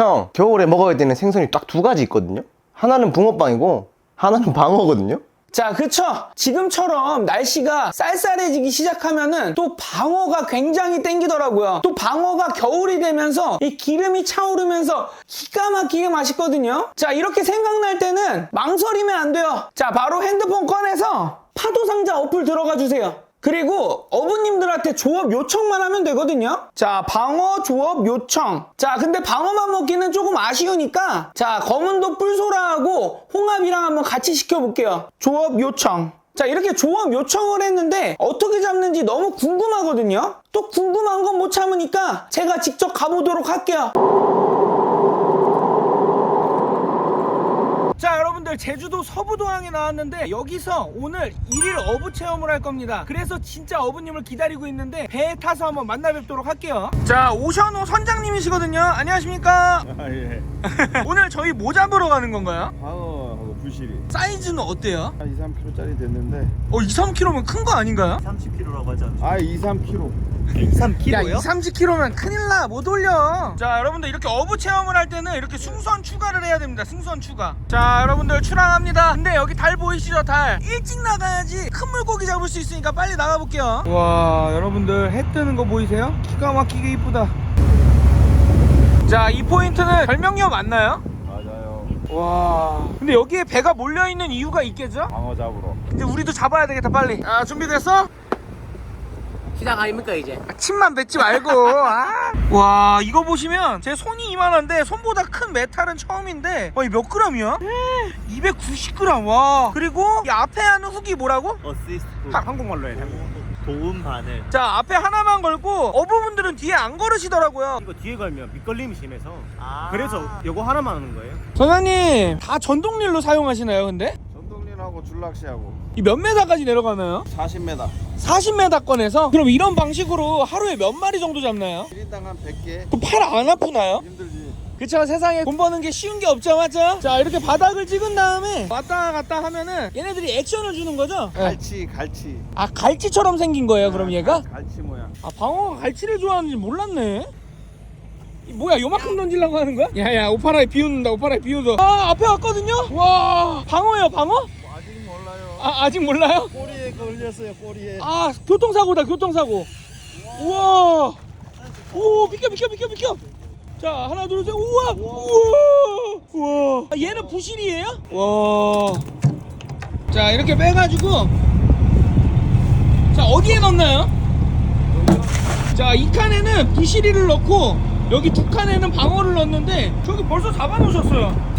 형 겨울에 먹어야 되는 생선이 딱 두 가지 있거든요 하나는 붕어빵이고 하나는 방어거든요 자, 그쵸? 지금처럼 날씨가 쌀쌀해지기 시작하면은 또 방어가 굉장히 땡기더라고요. 또 방어가 겨울이 되면서 이 기름이 차오르면서 기가 막히게 맛있거든요. 자, 이렇게 생각날 때는 망설이면 안 돼요. 자, 바로 핸드폰 꺼내서 파도상자 어플 들어가 주세요. 그리고 어부님들한테 조업 요청만 하면 되거든요. 자, 방어 조업 요청. 자, 근데 방어만 먹기는 조금 아쉬우니까 자, 검은도 뿔소라하고 홍합이랑 한번 같이 시켜볼게요. 조업 요청. 자, 이렇게 조업 요청을 했는데 어떻게 잡는지 너무 궁금하거든요. 또 궁금한 건 못 참으니까 제가 직접 가보도록 할게요. 자 여러분들 제주도 서부도항에 나왔는데 여기서 오늘 일일 어부 체험을 할 겁니다 그래서 진짜 어부님을 기다리고 있는데 배에 타서 한번 만나 뵙도록 할게요 자 오션호 선장님이시거든요 안녕하십니까 아 예. 오늘 저희 뭐 잡으러 가는 건가요? 방어하고 부실이 사이즈는 어때요? 한 2, 3kg짜리 됐는데 어 2, 3kg면 큰 거 아닌가요? 30kg라고 하지 않나? 아 2, 3kg 3kg요? 야 2, 30kg면 큰일 나못 올려 자 여러분들 이렇게 어부 체험을 할 때는 이렇게 승선 추가를 해야 됩니다 승선 추가 자 여러분들 출항합니다 근데 여기 달 보이시죠 달 일찍 나가야지 큰 물고기 잡을 수 있으니까 빨리 나가볼게요 와 여러분들 해 뜨는 거 보이세요? 기가 막히게 이쁘다 자 이 포인트는 별명이어 맞나요? 와 근데 여기에 배가 몰려있는 이유가 있겠죠? 방어 잡으러 근데 우리도 잡아야 되겠다 빨리 아 준비됐어? 시작 아닙니까 이제? 아, 침만 뱉지 말고 아. 와 이거 보시면 제 손이 이만한데 손보다 큰 메탈은 처음인데 와, 이몇 그램이야? 290g 와 그리고 이 앞에 하는 훅이 뭐라고? 어시스트 하- 한국말로 해 한국말로. 도움 바늘 자 앞에 하나만 걸고 어부분들은 뒤에 안 걸으시더라고요 이거 뒤에 걸면 밑걸림이 심해서 아. 그래서 요거 하나만 하는 거예요 선생님 다 전동릴로 사용하시나요 근데? 전동린하고 줄낚시하고 이 몇 메다까지 내려가나요? 40m 40m권에서? 그럼 이런 방식으로 하루에 몇 마리 정도 잡나요? 1인당 한 100개 그럼 팔 안 아프나요? 힘들지 그쵸 세상에 돈 버는 게 쉬운 게 없죠 맞죠? 자 이렇게 바닥을 찍은 다음에 왔다 갔다 하면은 얘네들이 액션을 주는 거죠? 갈치 갈치 아 갈치처럼 생긴 거예요 그럼 얘가? 갈치 모양 아 방어가 갈치를 좋아하는지 몰랐네 이 뭐야 요만큼 던지려고 하는 거야? 야야 오파라에 비웃는다 오파라에 비웃어 아 앞에 왔거든요? 와 방어예요 방어? 아직 몰라요 아 아직 몰라요? 꼬리에 걸렸어요 꼬리에 아 교통사고다 교통사고 우와 오 비켜 비켜 비켜 비켜 자 하나 둘셋. 우와! 우와! 우와! 아, 얘는 부실이에요? 와자 이렇게 빼가지고. 자 어디에 넣나요? 자 이 칸에는 부실이를 넣고 여기 두 칸에는 방어를 넣었는데 저기 벌써 잡아놓으셨어요.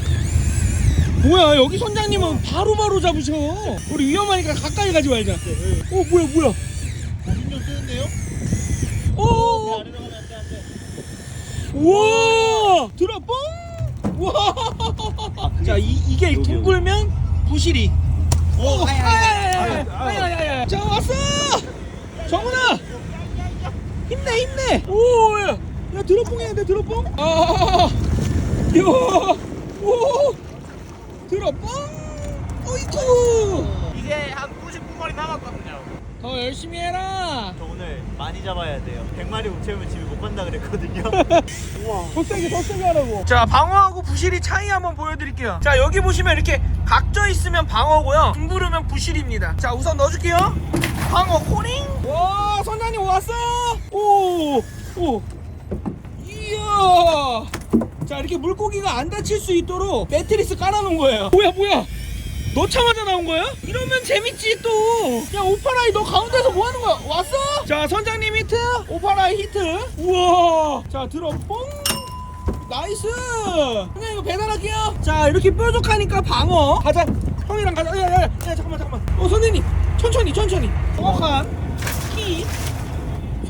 뭐야 여기 선장님은 바로바로 잡으셔. 우리 위험하니까 가까이 가지 말자. 어 뭐야 뭐야? 좀 쓰는데요? 오 우와! 들어 뻥! 우와! 자 이, 이게 둥글면 부실이. 오 아야야야야 자 왔어! 정훈아! 힘내 힘내! 오 야 야 드롭봉 해야 돼 드롭봉 아야오 드롭봉 어이쿠 이게 한 99마리 남았거든요 더 열심히 해라. 저 오늘 많이 잡아야 돼요. 100마리 못 채우면 집에 못 간다 그랬거든요. 더 세게 더 세게 하라고. 자 방어하고 부실이 차이 한번 보여드릴게요. 자 여기 보시면 이렇게 각져 있으면 방어고요. 둥그르면 부실입니다. 자 우선 넣어줄게요. 방어 코링 와 선장님 왔어요. 오오. 이야. 자 이렇게 물고기가 안 다칠 수 있도록 매트리스 깔아놓은 거예요. 뭐야 뭐야 넣자마자 나온 거야? 이러면 재밌지 또. 야 오파라이 너 가운데서 뭐 하는 거야? 왔어? 자 선장님 히트, 오파라이 히트. 우와. 자 들어 뽕. 나이스. 그냥 이거 배달할게요. 자 이렇게 뾰족하니까 방어. 가자. 형이랑 가자. 야야야. 야, 잠깐만 잠깐만. 어 선생님 천천히 천천히. 정확한 키.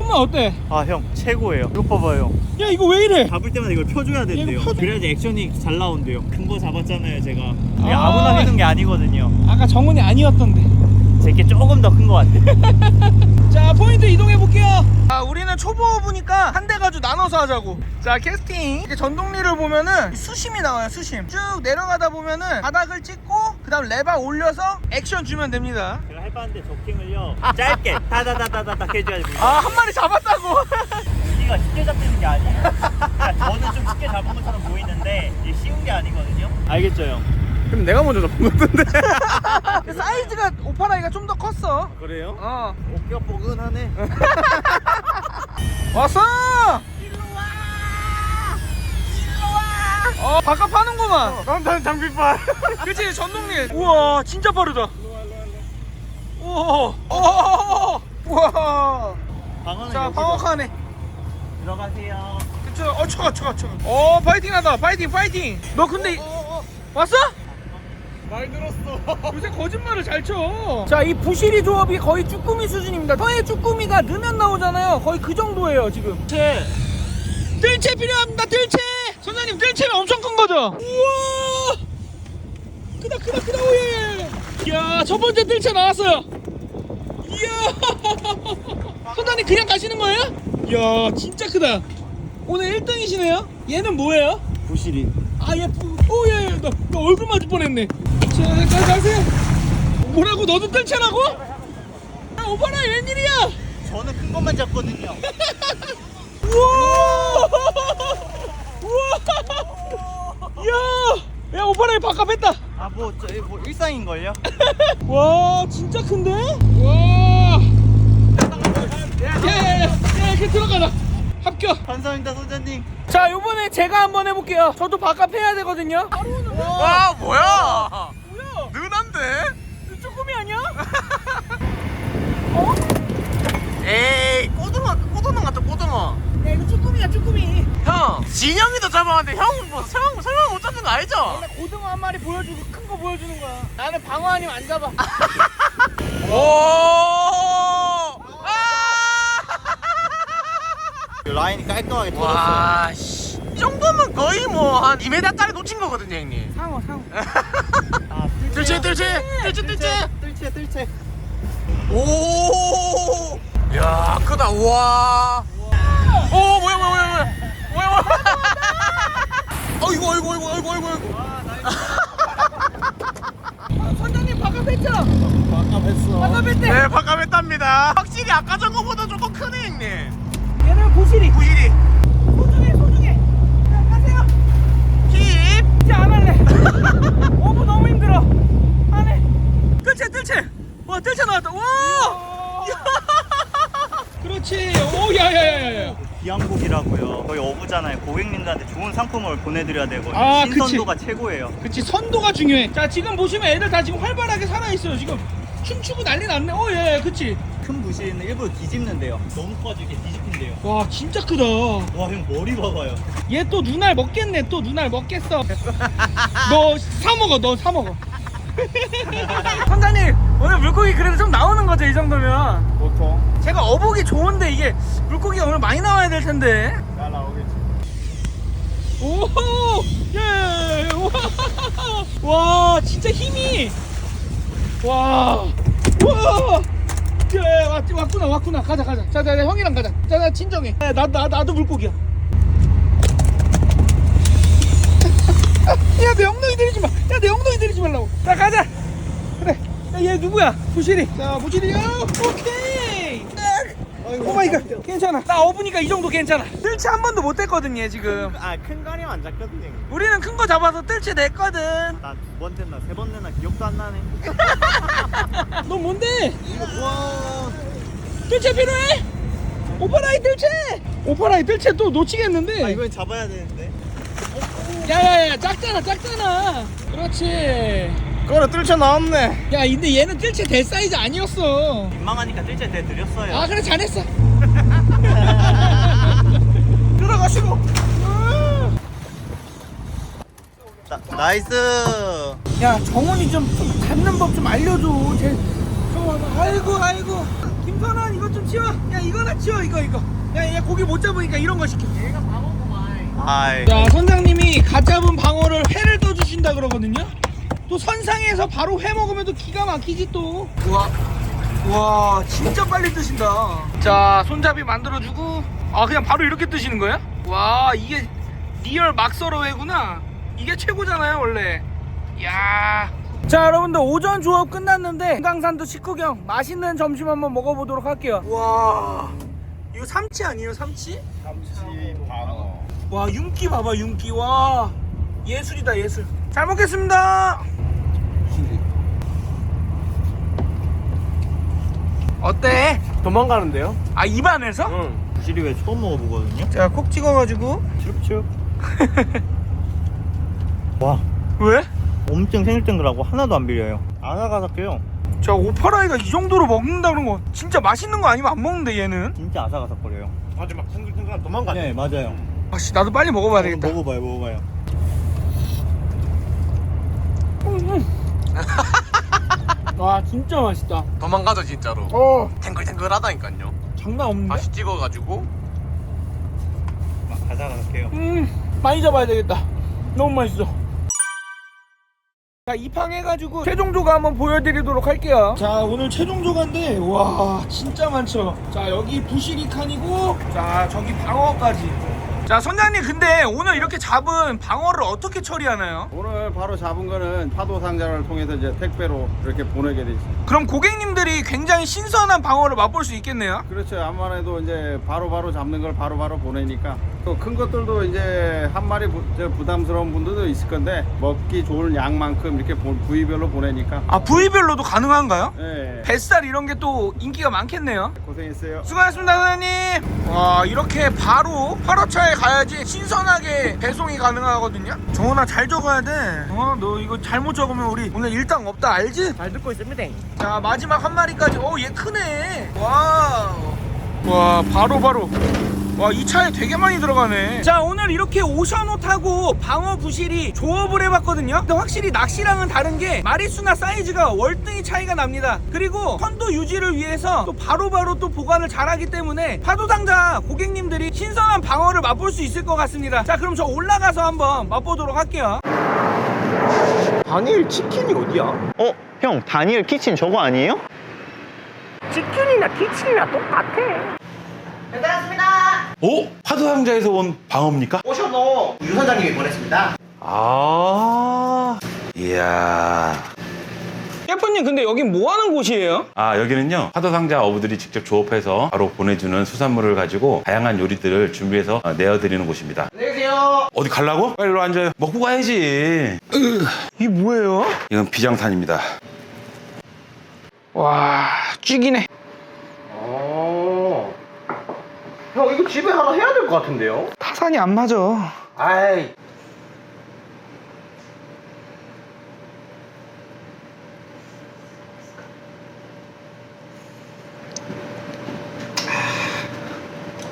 손만 어때? 아 형 최고예요. 이거 봐봐요. 야 이거 왜 이래? 잡을 때마다 이걸 펴줘야 된대요. 이거 펴줘. 그래야지 액션이 잘 나온대요. 큰 거 잡았잖아요 제가. 이게 아. 아무나 해는 게 아니거든요. 아까 정훈이 아니었던데. 제게 조금 더 큰 거 같아요 자 포인트 이동해 볼게요. 자 우리는 초보부니까 한 대 가지고 나눠서 하자고. 자 캐스팅. 이렇게 전동리를 보면은 수심이 나와요 수심. 쭉 내려가다 보면은 바닥을 찍고 그 다음 레바 올려서 액션 주면 됩니다 제가 해봤는데 조킹을요 짧게 다다다다다닥 해줘야지 아 한 마리 잡았다고 고기가 쉽게 잡히는 게 아니에요. 그러니까 저는 좀 쉽게 잡은 것처럼 보이는데 이게 쉬운 게 아니거든요. 알겠죠, 형? 그럼 내가 먼저 잡은 건데. 사이즈가 오파라이가 좀 더 컸어. 그래요? 어. 어깨가 뻐근하네. 왔어! 어, 바깥 파는구만. 난 장비빨. 그치, 전동리. 우와, 진짜 빠르다. 우와, 우와, 우와. 방어는 자, 여기서 방어카네. 들어가세요. 그쵸, 어, 쳐가, 쳐가, 쳐가. 어, 파이팅 하다, 파이팅, 파이팅. 너 근데, 왔어? 말 들었어. 요새 거짓말을 잘 쳐. 자, 이 부시리 조합이 거의 쭈꾸미 수준입니다. 서해 쭈꾸미가 넣으면 나오잖아요. 거의 그 정도예요, 지금. 뜰채. 뜰채 필요합니다, 뜰채. 선장님, 뜰채가 엄청 큰 거죠? 우와! 크다, 크다, 크다, 오예. 이야, 첫 번째 뜰채 나왔어요. 이야. 선장님, 그냥 가시는 거예요? 이야, 진짜 크다. 오늘 1등이시네요? 얘는 뭐예요? 부실이. 아, 얘, 부- 오, 예, 예, 나, 나 얼굴 맞을 뻔했네. 자, 가, 가세요. 뭐라고? 너도 뜰채라고? 아, 오빠라, 웬일이야? 저는 큰 것만 잡거든요. 우와! 우와! 야! 야, 오빠라, 바깥 뺐다. 아, 뭐, 저, 뭐 일상인 걸요? 와, 진짜 큰데? 와! 야, 야, 야, 야, 이렇게 들어가라. 합격. 감사합니다, 소장님. 자, 요번에 제가 한번 해볼게요. 저도 바깥 패야 되거든요. 와 뭐야? 뭐야? 누난데? 쭈꾸미 아니야? 에이 꼬등어 꼬등어 같다 꼬등어. 야, 이거 쭈꾸미야, 쭈꾸미. 형 잡아왔는데 형은 뭐 설마 설마 못 잡는 거 알죠? 원래 고등어 한 마리 보여주고 큰 거 보여주는 거야. 나는 방어 아니면 안 잡아. 오. 아! 라인이 깔끔하게 터졌어요. 와 씨. 이 정도면 거의 뭐 한 2m짜리 놓친 거거든요 형님. 상어, 상어. 아, 뜰채 뜰채 뜰채 뜰채. 뜰채, 뜰채. 오. 야 크다 우와. 오 뭐야 뭐야 뭐야 뭐야 뭐야 뭐야. 어이구 어이구 어이구 어이구 어이구 어이구. 선장님 바깥 뺐죠? 깜깜했어. 바깥 뺐대. 네 바꿔했답니다. 확실히 아까 전거보다 조금 크네 형님. 얘는 고시리. 구실이 소중해, 소중해. 자, 가세요. 힙. 이제 안 할래. 어부 너무 힘들어. 안 해. 뜰채, 뜰채. 와, 뜰채 나왔다. 와. 그렇지. 오, 야, 야, 야, 야. 비양국이라고요. 거의 어부잖아요. 고객님들한테 좋은 상품을 보내드려야 되거든요. 아. 신선도가 최고예요. 그치, 선도가 중요해. 자, 지금 보시면 애들 다 지금 활발하게 살아있어요. 지금 춤추고 난리 났네. 어, 예, 예, 그치. 큰 부시는 일부러 뒤집는데요. 너무 커지고 이렇게 뒤집힌대요. 와, 진짜 크다. 와, 형 머리 봐봐요. 얘 또 눈알 먹겠네. 또 눈알 먹겠어. 너 사 먹어. 너 사 먹어. 선장님 오늘 물고기 그래도 좀 나오는 거죠 이 정도면. 보통. 제가 어복이 좋은데 이게 물고기가 오늘 많이 나와야 될 텐데. 잘 나오겠지. 오호! 예! 와, 와 진짜 힘이! 와와! 예, 왔, 왔구나 왔구나. 가자 가자. 자, 자, 자 형이랑 가자. 자, 자 진정해. 야, 나, 나, 나도 물고기야. 야내 엉덩이 때리지 마야내 엉덩이 때리지 말라고. 자 가자 야, 얘 누구야 부실이 자 부실이 야 오케이 오 마이 갓 괜찮아 나 어부니까 이 정도 괜찮아 뜰채 한 번도 못 댔거든 얘 지금 아, 큰 거는 안 잡거든요. 우리는 큰 거 잡아서 뜰채 냈거든 나 두번 됐나 세번 됐나 기억도 안 나네. 너 뭔데? 와. 뜰채 필요해? 오파라이 뜰채! 오파라이 뜰채 또 놓치겠는데? 아, 이건 잡아야 되는데. 야야야 작잖아 작잖아 그렇지 그래 뜰채 나왔네. 야 근데 얘는 뜰채 대 사이즈 아니었어. 민망하니까 뜰채 내드렸어요. 아 그래 잘했어. 들어가시고. 나, 나이스. 야 정훈이 좀, 좀 잡는 법 좀 알려줘. 제 좀, 아이고 아이고. 김선원 이거 좀 치워. 야 이거나 치워 이거 이거. 야얘 고기 못 잡으니까 이런 거 시켜. 아이. 자 선장님이 갓 잡은 방어를 회를 떠주신다 그러거든요 또 선상에서 바로 회 먹으면 또 기가 막히지 또. 우와. 와 진짜 빨리 뜨신다. 자 손잡이 만들어주고. 아 그냥 바로 이렇게 뜨시는 거예요? 와 이게 리얼 막서러 회구나. 이게 최고잖아요 원래. 야. 자 여러분들 오전 조업 끝났는데 금강산도 식후경 맛있는 점심 한번 먹어보도록 할게요. 와. 이거 삼치 아니에요 삼치? 참치 방어. 와 윤기 봐봐 윤기. 와. 예술이다 예술 잘 먹겠습니다 어때? 도망가는데요? 아 입안에서? 부실이 왜 처음 먹어보거든요? 제가 콕 찍어가지고 춥춥. 와, 왜? 엄청 생글생글하고 하나도 안 비려요. 아삭아삭해요. 자 오파라이가 이 정도로 먹는다 그런 거 진짜 맛있는 거 아니면 안 먹는데 얘는 진짜 아삭아삭거려요. 아주 막 탱글탱글한 도망가네. 네, 맞아요. 아씨 나도 빨리 먹어봐야 되겠다 먹어봐요, 먹어봐요. 와 진짜 맛있다. 도망가죠 진짜로. 어. 탱글탱글하다니까요. 장난 없는데? 다시 찍어가지고. 막 아삭아삭해요. 음 많이 잡아야 되겠다. 너무 맛있어. 자 입항해가지고 최종 조가 한번 보여드리도록 할게요. 자 오늘 최종 조가인데 와 진짜 많죠? 자 여기 부시리 칸이고 자 저기 방어까지 자 선장님 근데 오늘 이렇게 잡은 방어를 어떻게 처리하나요? 오늘 바로 잡은 거는 파도 상자를 통해서 이제 택배로 이렇게 보내게 되지. 그럼 고객님들이 굉장히 신선한 방어를 맛볼 수 있겠네요 그렇죠. 아무래도 이제 바로바로 잡는 걸 바로바로 보내니까 또 큰 것들도 이제 한 마리 부, 저 부담스러운 분들도 있을 건데 먹기 좋은 양만큼 이렇게 보- 부위별로 보내니까 아 부위별로도 가능한가요? 예 뱃살 이런 게 또 인기가 많겠네요 고생했어요. 수고하셨습니다 사장님 와 이렇게 바로 8호차에 가야지 신선하게 배송이 가능하거든요? 정원아 잘 적어야 돼어너 이거 잘못 적으면 우리 오늘 일당 없다 알지? 잘 듣고 있습니다. 자 마지막 한 마리까지. 어얘 크네. 와우. 와 바로 바로 와 이 차에 되게 많이 들어가네. 자 오늘 이렇게 오션호 타고 방어 부실이 조업을 해봤거든요. 근데 확실히 낚시랑은 다른 게 마리수나 사이즈가 월등히 차이가 납니다. 그리고 선도 유지를 위해서 또 바로바로 또 보관을 잘하기 때문에 파도상자 고객님들이 신선한 방어를 맛볼 수 있을 것 같습니다. 자 그럼 저 올라가서 한번 맛보도록 할게요. 다니엘 치킨이 어디야? 어, 형, 다니엘 키친 저거 아니에요? 오? 파도 상자에서 온 방어입니까? 오셔노 유 선장님이 보냈습니다. 아, 이야. 셰프님 근데 여긴 뭐 하는 곳이에요? 아, 여기는요, 파도 상자 어부들이 직접 조업해서 바로 보내주는 수산물을 가지고 다양한 요리들을 준비해서 어, 내어드리는 곳입니다. 안녕히 계세요. 어디 갈라고? 빨리 일로 앉아요. 먹고 가야지. 이게 뭐예요? 이건 비장탄입니다. 와 쥐기네 어. 형 이거 집에 하나 해야 될 것 같은데요? 타산이 안 맞아 아이.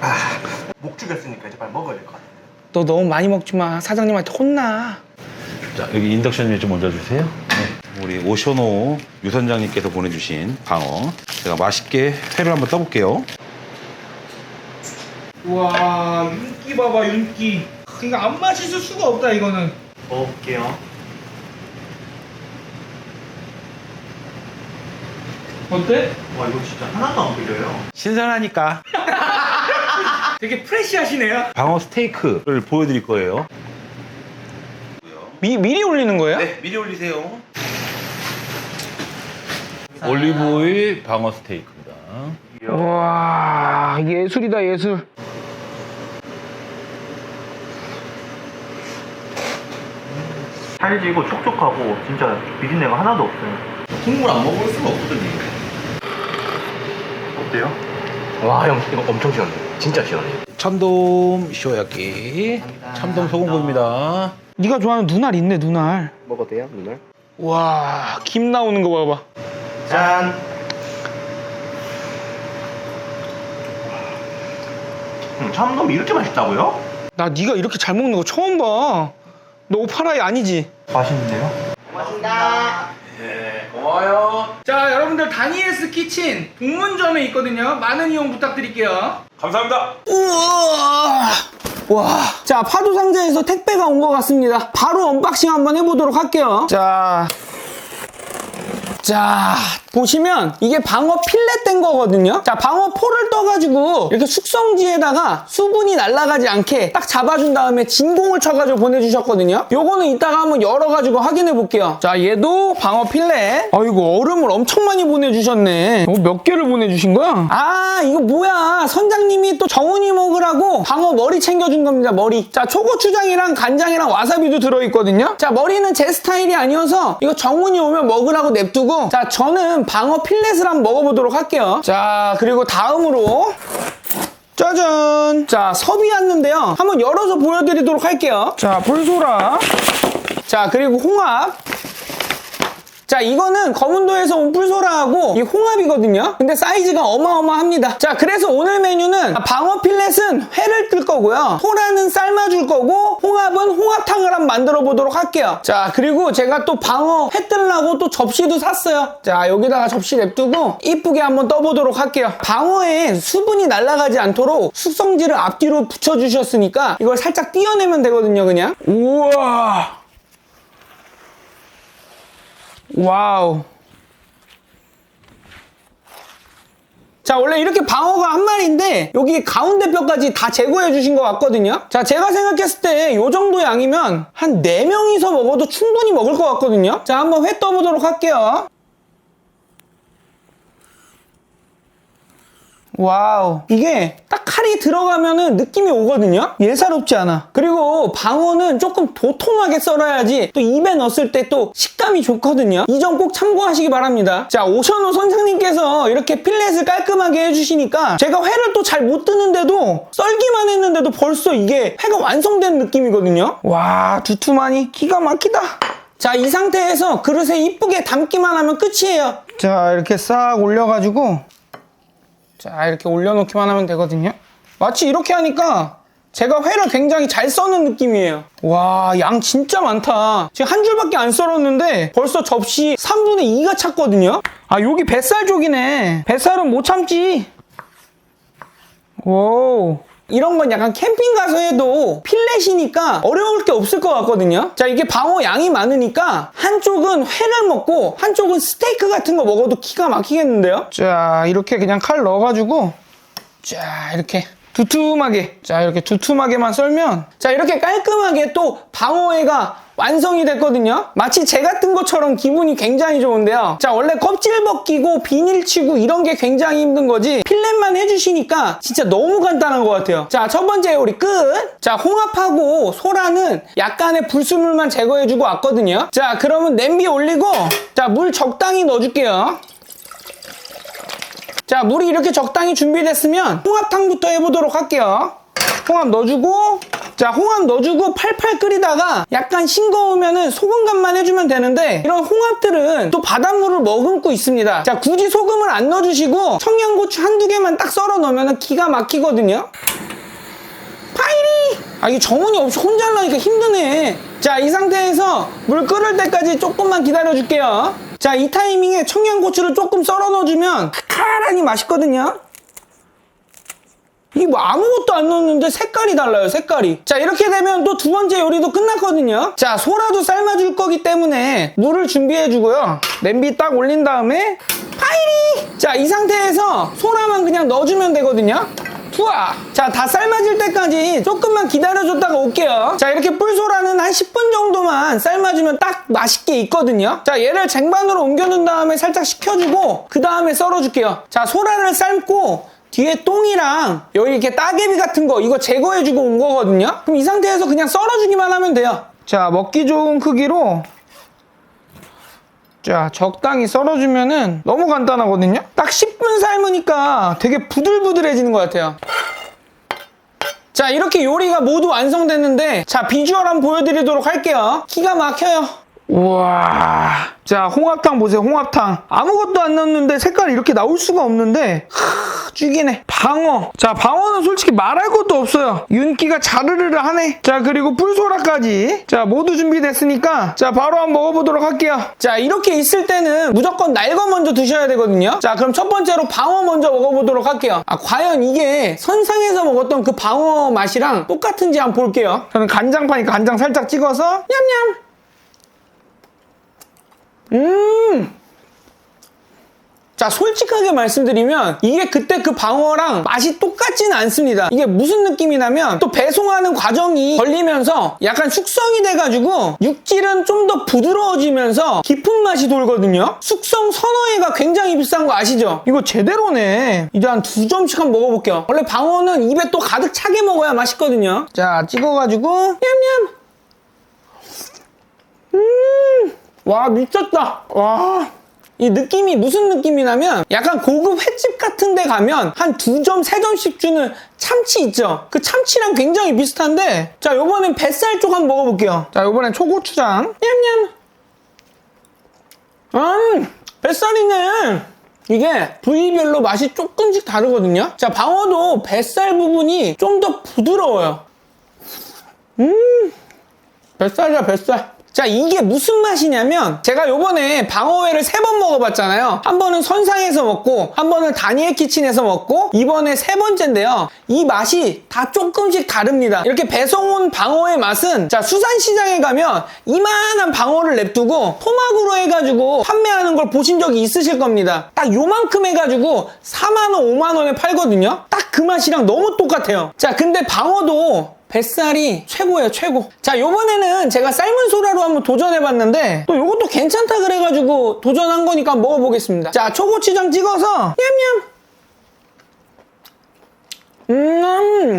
아, 목 죽였으니까 이제 빨리 먹어야 될 것 같아. 너 너무 많이 먹지 마 사장님한테 혼나 자, 여기 인덕션 좀 얹어주세요. 네. 우리 오쇼노 유선장님께서 보내주신 방어. 제가 맛있게 회를 한번 떠볼게요. 와 윤기 봐봐 윤기 이거 안 맛있을 수가 없다 이거는 먹어볼게요. 어때? 와, 이거 진짜 하나도 안 비려요. 신선하니까 되게 프레시하시네요 방어 스테이크를 보여드릴 거예요. 미, 미리 올리는 거예요? 네, 미리 올리세요. 올리브오일 방어 스테이크입니다. 와 예술이다 예술 살지고 촉촉하고 진짜 비린내가 하나도 없어요. 국물 안 먹을 수가 없거든요. 어때요? 와, 형 이거 엄청 시원해. 진짜 시원해. 참돔 쇼야끼, 참돔 소금구입니다. 네가 좋아하는 눈알 있네 눈알 먹어도 돼요, 눈알? 와김 나오는 거 봐봐 짠. 음, 참돔이 이렇게 맛있다고요? 나 네가 이렇게 잘 먹는 거 처음 봐 너 오파라이 아니지? 맛있는데요? 네, 고마워요. 자 여러분들 다니엘스 키친 동문점에 있거든요 많은 이용 부탁드릴게요 감사합니다. 우와 와. 자, 파도 상자에서 택배가 온 것 같습니다. 바로 언박싱 한번 해보도록 할게요. 자. 자, 보시면 이게 방어 필렛 된 거거든요. 자, 방어 포를 떠가지고 이렇게 숙성지에다가 수분이 날아가지 않게 딱 잡아준 다음에 진공을 쳐가지고 보내주셨거든요. 요거는 이따가 한번 열어가지고 확인해 볼게요. 자, 얘도 방어 필렛. 아이고, 얼음을 엄청 많이 보내주셨네. 이거 몇 개를 보내주신 거야? 아, 이거 뭐야. 선장님이 또 정훈이 먹으라고 방어 머리 챙겨준 겁니다, 머리. 자, 초고추장이랑 간장이랑 와사비도 들어있거든요. 자, 머리는 제 스타일이 아니어서 이거 정훈이 오면 먹으라고 냅두고 자, 저는 방어 필렛을 한번 먹어보도록 할게요. 자, 그리고 다음으로 짜잔! 자, 섭이 왔는데요. 한번 열어서 보여드리도록 할게요. 자, 불소라. 자, 그리고 홍합. 자, 이거는 검은도에서 온 뿔소라하고 이 홍합이거든요. 근데 사이즈가 어마어마합니다. 자, 그래서 오늘 메뉴는 방어 필렛은 회를 뜰 거고요. 소라는 삶아줄 거고 홍합은 홍합탕을 한번 만들어 보도록 할게요. 자, 그리고 제가 또 방어 회 뜨려고 또 접시도 샀어요. 자, 여기다가 접시 냅두고 이쁘게 한번 떠보도록 할게요. 방어에 수분이 날아가지 않도록 숙성지를 앞뒤로 붙여주셨으니까 이걸 살짝 띄어내면 되거든요, 그냥. 우와. 와우. 자, 원래 이렇게 방어가 한 마리인데, 여기 가운데 뼈까지 다 제거해 주신 것 같거든요? 자, 제가 생각했을 때, 요 정도 양이면, 한 4명이서 먹어도 충분히 먹을 것 같거든요? 자, 한번 회 떠보도록 할게요. 와우. 이게 딱 칼이 들어가면은 느낌이 오거든요? 예사롭지 않아. 그리고 방어는 조금 도톰하게 썰어야지 또 입에 넣었을 때 또 식감이 좋거든요? 이 점 꼭 참고하시기 바랍니다. 자, 오션호 선생님께서 이렇게 필렛을 깔끔하게 해주시니까 제가 회를 또 잘 못 뜨는데도 썰기만 했는데도 벌써 이게 회가 완성된 느낌이거든요? 와, 두툼하니 기가 막히다. 자, 이 상태에서 그릇에 이쁘게 담기만 하면 끝이에요. 자, 이렇게 싹 올려가지고 자 이렇게 올려놓기만 하면 되거든요. 마치 이렇게 하니까 제가 회를 굉장히 잘 써는 느낌이에요. 와 양 진짜 많다. 지금 한 줄밖에 안 썰었는데 벌써 접시 3분의 2가 찼거든요? 아 여기 뱃살 쪽이네. 뱃살은 못 참지. 오 이런 건 약간 캠핑 가서 해도 필렛이니까 어려울 게 없을 것 같거든요. 자, 이게 방어 양이 많으니까 한쪽은 회를 먹고 한쪽은 스테이크 같은 거 먹어도 기가 막히겠는데요? 자, 이렇게 그냥 칼 넣어가지고 자, 이렇게 두툼하게 자, 이렇게 두툼하게만 썰면 자, 이렇게 깔끔하게 또 방어회가 완성이 됐거든요. 마치 제가 뜬 것처럼 기분이 굉장히 좋은데요. 자, 원래 껍질 벗기고 비닐 치고 이런 게 굉장히 힘든 거지. 필렛만 해주시니까 진짜 너무 간단한 것 같아요. 자, 첫 번째 요리 끝. 자, 홍합하고 소라는 약간의 불순물만 제거해주고 왔거든요. 자, 그러면 냄비 올리고 자, 물 적당히 넣어줄게요. 자, 물이 이렇게 적당히 준비됐으면 홍합탕부터 해보도록 할게요. 홍합 넣어주고 자 홍합 넣어주고 팔팔 끓이다가 약간 싱거우면은 소금 간만 해주면 되는데 이런 홍합들은 또 바닷물을 머금고 있습니다. 자 굳이 소금을 안 넣어주시고 청양고추 한두 개만 딱 썰어 넣으면 기가 막히거든요. 파이리! 아 이게 정훈이 없이 혼자 하려니까 힘드네. 자 이 상태에서 물 끓을 때까지 조금만 기다려 줄게요. 자 이 타이밍에 청양고추를 조금 썰어 넣어주면 칼칼하니 맛있거든요 이게 뭐 아무것도 안 넣었는데 색깔이 달라요 색깔이. 자 이렇게 되면 또 두 번째 요리도 끝났거든요. 자 소라도 삶아줄 거기 때문에 물을 준비해 주고요. 냄비 딱 올린 다음에 파이리! 자 이 상태에서 소라만 그냥 넣어주면 되거든요. 투아 자다 삶아질 때까지 조금만 기다려줬다가 올게요. 자 이렇게 뿔소라는 한 10분 정도만 삶아주면 딱 맛있게 익거든요. 자 얘를 쟁반으로 옮겨둔 다음에 살짝 식혀주고 그 다음에 썰어줄게요. 자 소라를 삶고 뒤에 똥이랑 여기 이렇게 따개비 같은 거 이거 제거해주고 온 거거든요? 그럼 이 상태에서 그냥 썰어주기만 하면 돼요. 자 먹기 좋은 크기로 자 적당히 썰어주면은 너무 간단하거든요? 딱 10분 삶으니까 되게 부들부들해지는 것 같아요. 자 이렇게 요리가 모두 완성됐는데 자 비주얼 한번 보여드리도록 할게요. 기가 막혀요 우와. 자 홍합탕 보세요 홍합탕. 아무것도 안 넣었는데 색깔이 이렇게 나올 수가 없는데 하, 죽이네. 방어. 자 방어는 솔직히 말할 것도 없어요. 윤기가 자르르르 하네. 자 그리고 뿔소라까지. 자 모두 준비됐으니까 자 바로 한번 먹어보도록 할게요. 자 이렇게 있을 때는 무조건 날거 먼저 드셔야 되거든요. 자 그럼 첫 번째로 방어 먼저 먹어보도록 할게요. 아 과연 이게 선상에서 먹었던 그 방어 맛이랑 똑같은지 한번 볼게요. 저는 간장 파니까 간장 살짝 찍어서 냠냠 음 자, 솔직하게 말씀드리면 이게 그때 그 방어랑 맛이 똑같지는 않습니다. 이게 무슨 느낌이냐면 또 배송하는 과정이 걸리면서 약간 숙성이 돼가지고 육질은 좀 더 부드러워지면서 깊은 맛이 돌거든요. 숙성 선어회가 굉장히 비싼 거 아시죠? 이거 제대로네. 이제 한 두 점씩 한번 먹어볼게요. 원래 방어는 입에 또 가득 차게 먹어야 맛있거든요. 자, 찍어가지고 냠냠. 와 미쳤다. 와. 이 느낌이 무슨 느낌이냐면 약간 고급 횟집 같은 데 가면 한 두 점, 세 점씩 주는 참치 있죠? 그 참치랑 굉장히 비슷한데 자 요번엔 뱃살 쪽 한번 먹어볼게요. 자 요번엔 초고추장. 냠냠. 음 뱃살이네. 이게 부위별로 맛이 조금씩 다르거든요? 자 방어도 뱃살 부분이 좀 더 부드러워요. 뱃살이야 뱃살 자 이게 무슨 맛이냐면 제가 요번에 방어회를 세 번 먹어봤잖아요. 한 번은 선상에서 먹고 한 번은 다니엘 키친에서 먹고 이번에 세 번째인데요. 이 맛이 다 조금씩 다릅니다. 이렇게 배송 온 방어의 맛은 자 수산시장에 가면 이만한 방어를 냅두고 토막으로 해가지고 판매하는 걸 보신 적이 있으실 겁니다. 딱 요만큼 해가지고 4만원 5만원에 팔거든요. 딱 그 맛이랑 너무 똑같아요. 자 근데 방어도 뱃살이 최고예요 최고. 자 요번에는 제가 삶은 소라로 한번 도전해봤는데 또 요것도 괜찮다 그래가지고 도전한 거니까 먹어보겠습니다. 자 초고추장 찍어서 냠냠. 음.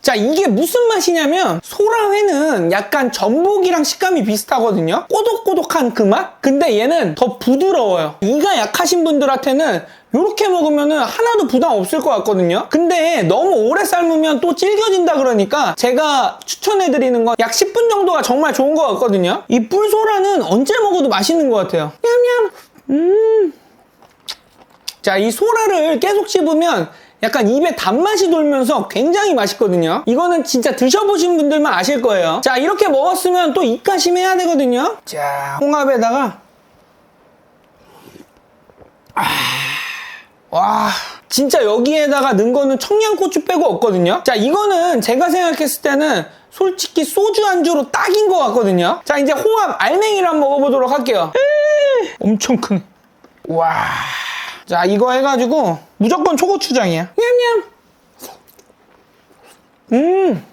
자 이게 무슨 맛이냐면 소라회는 약간 전복이랑 식감이 비슷하거든요. 꼬독꼬독한 그 맛? 근데 얘는 더 부드러워요. 이가 약하신 분들한테는 이렇게 먹으면 하나도 부담 없을 것 같거든요 근데 너무 오래 삶으면 또 질겨진다 그러니까 제가 추천해드리는 건 약 10분 정도가 정말 좋은 것 같거든요 이 뿔소라는 언제 먹어도 맛있는 것 같아요 냠냠 음. 자, 이 소라를 계속 씹으면 약간 입에 단맛이 돌면서 굉장히 맛있거든요. 이거는 진짜 드셔보신 분들만 아실 거예요. 자, 이렇게 먹었으면 또 입가심 해야 되거든요. 자, 홍합에다가. 아, 와. 진짜 여기에다가 넣은 거는 청양고추 빼고 없거든요. 자, 이거는 제가 생각했을 때는 솔직히 소주 안주로 딱인 것 같거든요. 자, 이제 홍합 알맹이를 한번 먹어보도록 할게요. 에이, 엄청 크네. 와. 자, 이거 해가지고 무조건 초고추장이야. 냠냠. 음.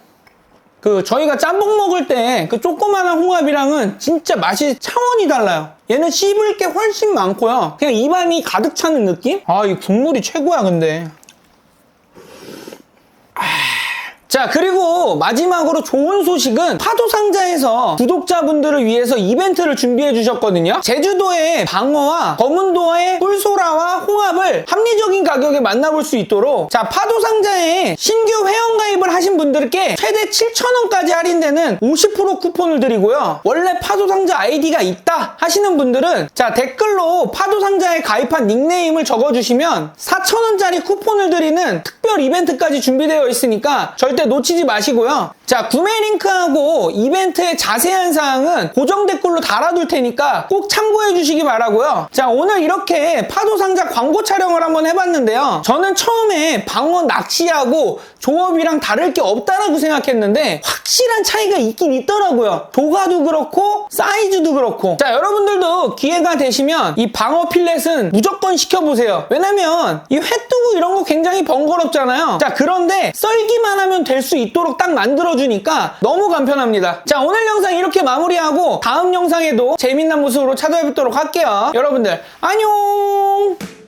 그 저희가 짬뽕 먹을 때 그 조그마한 홍합이랑은 진짜 맛이 차원이 달라요. 얘는 씹을 게 훨씬 많고요. 그냥 입안이 가득 차는 느낌? 아, 이 국물이 최고야, 근데. 자 그리고 마지막으로 좋은 소식은 파도상자에서 구독자분들을 위해서 이벤트를 준비해 주셨거든요. 제주도의 방어와 검은도의 꿀소라와 홍합을 합리적인 가격에 만나볼 수 있도록 자 파도상자에 신규 회원가입을 하신 분들께 최대 7,000원까지 할인되는 50% 쿠폰을 드리고요. 원래 파도상자 아이디가 있다 하시는 분들은 자 댓글로 파도상자에 가입한 닉네임을 적어주시면 4,000원짜리 쿠폰을 드리는 특별 이벤트까지 준비되어 있으니까 절대 놓치지 마시고요. 자, 구매 링크하고 이벤트의 자세한 사항은 고정 댓글로 달아둘 테니까 꼭 참고해 주시기 바라고요. 자, 오늘 이렇게 파도상자 광고 촬영을 한번 해봤는데요. 저는 처음에 방어 낚시하고 조업이랑 다를 게 없다라고 생각했는데 확실한 차이가 있긴 있더라고요. 조가도 그렇고 사이즈도 그렇고. 자, 여러분들도 기회가 되시면 이 방어 필렛은 무조건 시켜보세요. 왜냐면 이 회뜨고 이런 거 굉장히 번거롭잖아요. 자, 그런데 썰기만 하면 될 수 있도록 딱 만들 어주니까 너무 간편합니다. 자, 오늘 영상 이렇게 마무리하고 다음 영상에도 재밌는 모습으로 찾아뵙도록 할게요. 여러분들, 안녕!